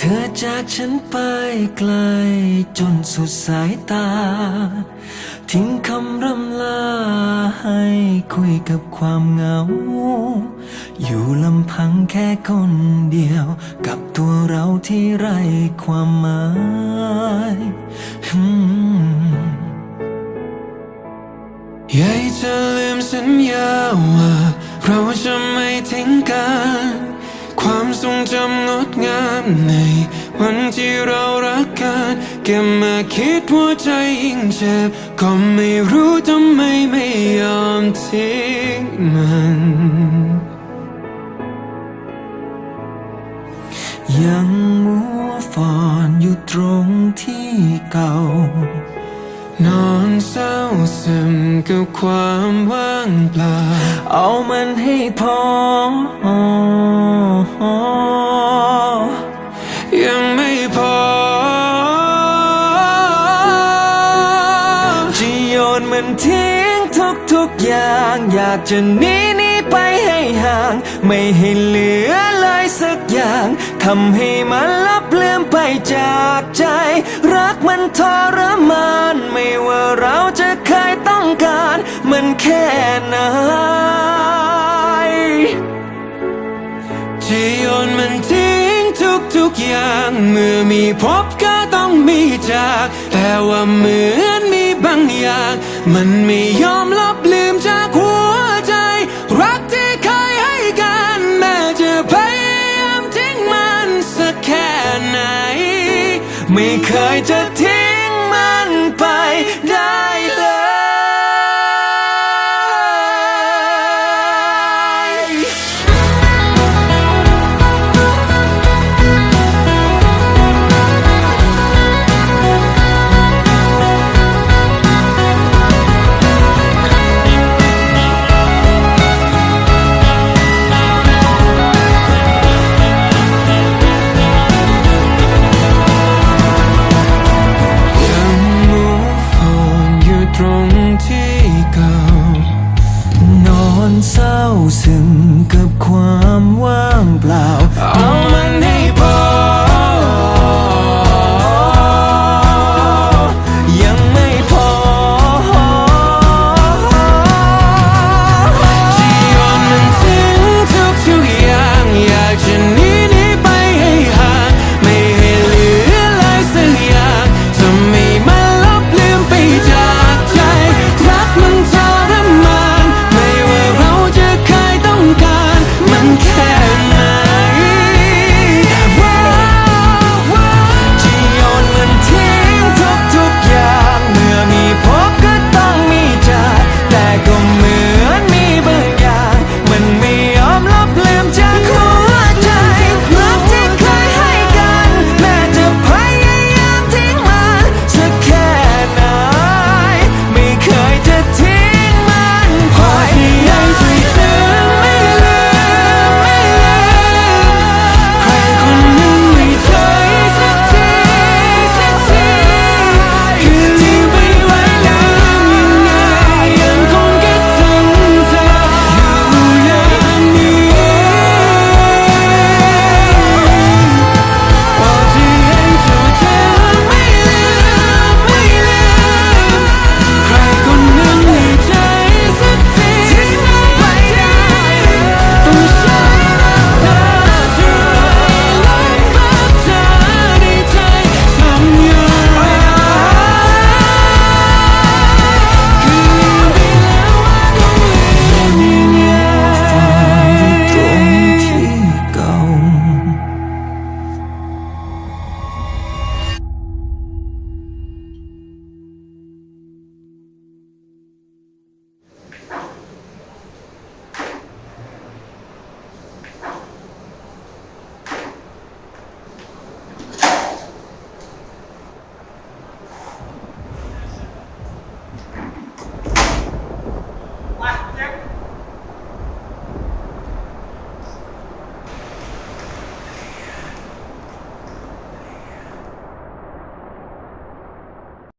เธอจากฉันไปไกลจนสุดสายตา ทิ้งคำร่ำลาให้คุยกับความเหงา อยู่ลำพังแค่คนเดียว กับตัวเราที่ไร้ความหมายอืมอยากให้เธอลืมสัญญาว่า เราจะไม่ทิ้งกัน ความทรงจำงดงามใน วันที่เรารักกันเก็บมาคิดว่าใจยิ่งเจ็บก็ไม่รู้ทำไมไม่ยอมทิ้งมันยังมัวฟอนอยู่ตรงที่เก่า นอนเศร้าซึมกับความว่างเปล่า เอามันให้พอ มันทิ้งทุกทุกๆอย่าง อยากจะหนีหนีไปให้ห่าง ไม่ให้เหลือเลยสักอย่างทำให้มันลับเลืมไปจากใจ รักมันทรมาน ไม่ว่าเราจะเคยต้องการ มันแค่ไหนจะโยนมันทิ้งทุกทุกๆอย่าง เมื่อมีพบก็ต้องมีจาก แต่ว่าเหมือ มันไม่ยอมลบลืมจากหัวใจ รักที่เคยให้กันแม้จะพยายามทิ้งมันสักแค่ไหน ไม่เคยจะทิ้งมันไปาซึมกับความว่างเปล่า